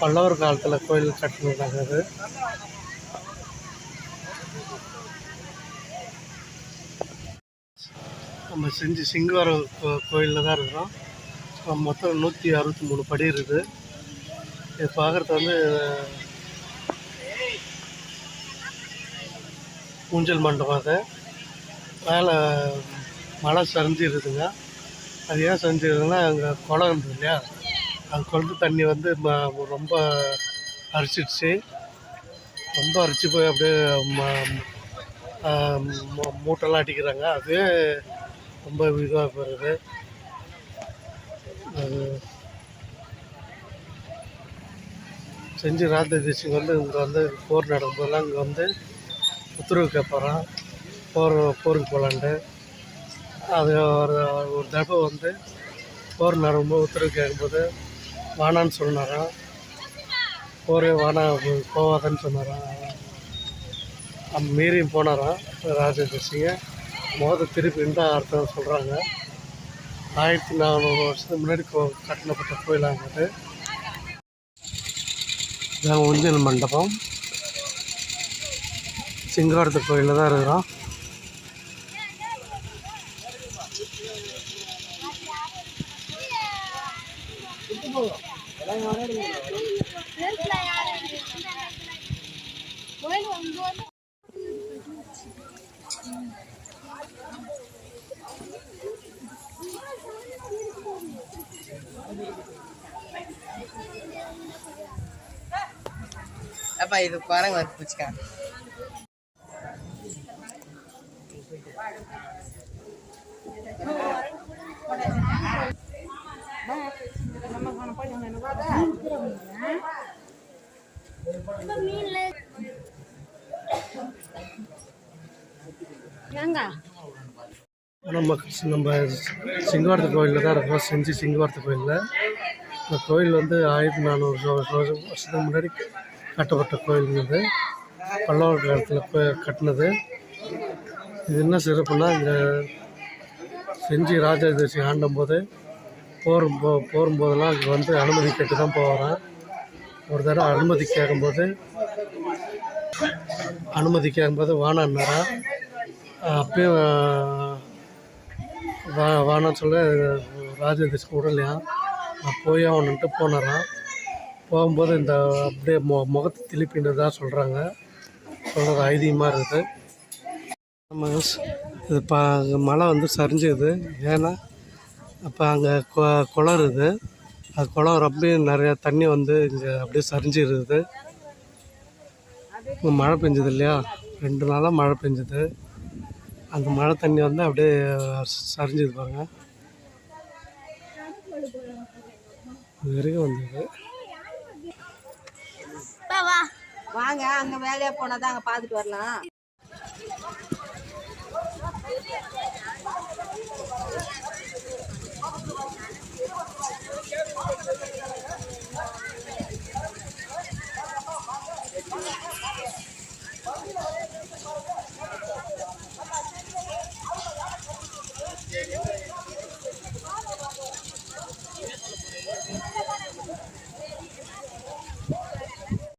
பல்லவர் காலத்தில் கோயில் கட்டினதாங்க அது. நம்ம செஞ்சு சிங்கவரம் கோயிலில் தான் இருக்கிறோம். மொத்தம் நூற்றி அறுபத்தி மூணு படி இருக்குது. இது பார்க்குறது வந்து ஊஞ்சல் மண்டபம் அது. மேலே மழை சரிஞ்சிருதுங்க. அது ஏன் சரிஞ்சிருதுன்னா அங்கே குளம் இருந்தது இல்லையா? அந்த குளத்து தண்ணி வந்து ம- ரொம்ப அரிச்சிடுச்சு. ரொம்ப அரிச்சு போய் அப்படியே ம- மூட்டெல்லாம் அடிக்கிறாங்க. அதுவே ரொம்ப இதுவாக போகிறது செஞ்சு செஞ்சு ராஜதேசிங்க வந்து இங்கே வந்து போர் நடக்கும்போதெல்லாம் இங்கே வந்து உத்தரவு கேட்பாரான் போர் போருக்கு போகலான்ட்டு அது ஒரு ஒரு தடவை வந்து போர் நடக்கும்போது உத்தரவு கேட்கும்போது வானான்னு சொன்னாராம் போரே வானா போவாதன்னு சொன்னாராம் மீறியும் போனாராம் ராஜதேசிங்க மோத திருப்பி இந்த அர்த்தம் சொல்கிறாங்க ஆயிரத்தி நானூறு வருஷத்துக்கு முன்னாடி கோ கட்டணப்பட்ட கோயிலாங்கிறது இதான் ஊஞ்சல் மண்டபம் சிங்காரத்து கோயிலில் தான் இருக்கிறோம் அப்பா இது பாருங்க வந்து பிடிச்சிக்க நம்ம நம்ம சிங்கவாரத்து கோயிலில் தான் இருக்கிறோம் செஞ்சு சிங்கவாரத்து கோயிலில். இந்த கோயில் வந்து ஆயிரத்தி நானூறு வருஷத்துக்கு முன்னாடி கட்டப்பட்ட கோயிலுங்கிறது பல்லவர் காலத்தில் போய் கட்டினது. இது என்ன சிறப்புனா இந்த செஞ்சு ராஜாதிசி ஆண்டும் ஆண்டும்போது போரும் போ போகும்போதெல்லாம் அங்கே வந்து அனுமதி கேட்டு தான் போகிறேன் ஒரு தடவை அனுமதி கேட்கும்போது அனுமதி கேட்கும்போது வானான்னாரா அப்பயும் வா வானான்னு சொல்ல ராஜதேசி விடலையா நான் போய் அவனுன்ட்டு போனாராம் போகும்போது இந்த அப்படியே மொ முகத்தை திருப்பினதாக சொல்கிறாங்க சொல்கிறது ஐதீகமாக இருக்குது. நம்ம இது பா மழை வந்து சரிஞ்சுது. ஏன்னா அப்போ அங்கே கொ குளம் இருக்குது அந்த குளம் ரொம்ப நிறையா தண்ணி வந்து இங்கே அப்படியே சரிஞ்சிருது. மழை பெஞ்சது இல்லையா? ரெண்டு நாளாக மழை பெஞ்சுது. அந்த மழை தண்ணி வந்து அப்படியே சரிஞ்சுது பாருங்க. வரைக்கும் வந்தது. வாங்க அங்கே வேலையாக போனால் தான் அங்கே பார்த்துட்டு வரலாம்.